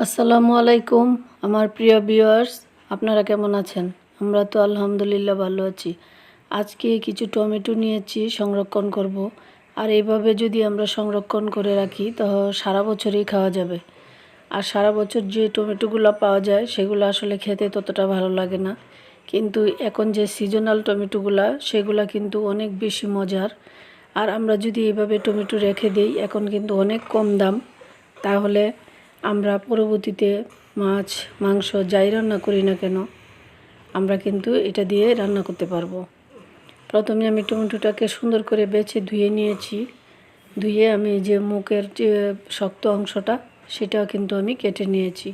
আসসালামু আলাইকুম, আমার প্রিয় ভিউয়ার্স, আপনারা কেমন আছেন? আমরা তো আলহামদুলিল্লাহ ভালো আছি। আজকে কিছু টমেটো নিয়েছি, সংরক্ষণ করব। আর এইভাবে যদি আমরা সংরক্ষণ করে রাখি, তো সারা বছরই খাওয়া যাবে। আর সারা বছর যে টমেটোগুলো পাওয়া যায়, সেগুলো আসলে খেতে ততটা ভালো লাগে না। কিন্তু এখন যে সিজনাল টমেটোগুলা, সেগুলা কিন্তু অনেক বেশি মজার। আর আমরা যদি এইভাবে টমেটো রেখে দিই, এখন কিন্তু অনেক কম দাম। তাহলে আমরা পরবর্তীতে মাছ, মাংস যাই রান্না করি না কেন, আমরা কিন্তু এটা দিয়ে রান্না করতে পারব। প্রথমে আমি টমেটোটাকে সুন্দর করে বেছে ধুয়ে নিয়েছি। ধুয়ে আমি যে মুখের যে শক্ত অংশটা, সেটা কিন্তু আমি কেটে নিয়েছি।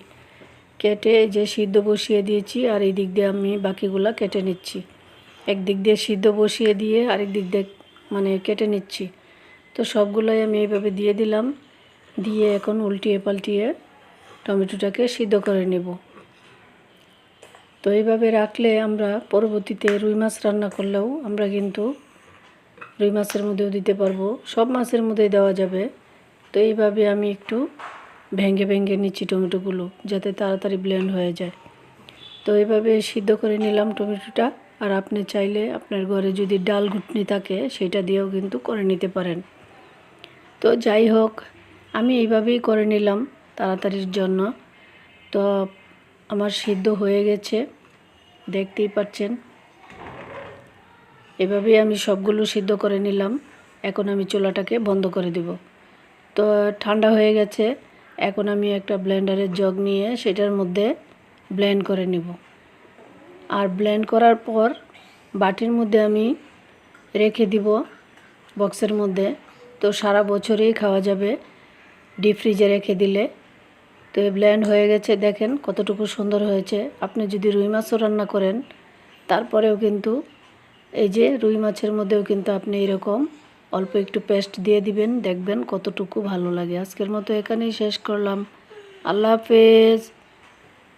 কেটে যে সিদ্ধ বসিয়ে দিয়েছি, আর এই দিক দিয়ে আমি বাকিগুলা কেটে নিচ্ছি। একদিক দিয়ে সিদ্ধ বসিয়ে দিয়ে আরেক দিক দিয়ে মানে কেটে নিচ্ছি। তো সবগুলোই আমি এইভাবে দিয়ে দিলাম। দিয়ে এখন উল্টিয়ে পাল্টিয়ে টমেটোটাকে সিদ্ধ করে নেব। তো এইভাবে রাখলে আমরা পরবর্তীতে রুই মাছ রান্না করলেও আমরা কিন্তু রুই মাছের মধ্যেও দিতে পারব, সব মাছের মধ্যেই দেওয়া যাবে। তো এইভাবে আমি একটু ভেঙে ভেঙে নিচ্ছি টমেটোগুলো যাতে তাড়াতাড়ি ব্লেন্ড হয়ে যায়। তো এইভাবে সিদ্ধ করে নিলাম টমেটোটা আর আপনি চাইলে আপনার ঘরে যদি ডাল ঘুটনি থাকে সেটা দিয়েও কিন্তু করে নিতে পারেন। তো যাই হোক আমি এইভাবেই করে নিলাম তাড়াতাড়ির জন্য। তো আমার সিদ্ধ হয়ে গেছে, দেখতেই পাচ্ছেন। এভাবেই আমি সবগুলো সিদ্ধ করে নিলাম। এখন আমি চুলাটাকে বন্ধ করে দিব। তো ঠান্ডা হয়ে গেছে, এখন আমি একটা ব্লেন্ডারের জগ নিয়ে সেটার মধ্যে ব্লেন্ড করে নিব। আর ব্লেন্ড করার পর বাটির মধ্যে আমি রেখে দিব বক্সের মধ্যে। তো সারা বছরই খাওয়া যাবে। ডিপ ফ্রিজে রেখে দিলে। তো এই ব্ল্যান্ড হয়ে গেছে, দেখেন কতটুকু সুন্দর হয়েছে। আপনি যদি রুই মাছও রান্না করেন, তারপরেও কিন্তু এই যে রুই মাছের মধ্যেও কিন্তু আপনি এরকম অল্প একটু পেস্ট দিয়ে দিবেন, দেখবেন কতটুকু ভালো লাগে। আজকের মতো এখানেই শেষ করলাম। আল্লাহ হাফেজ।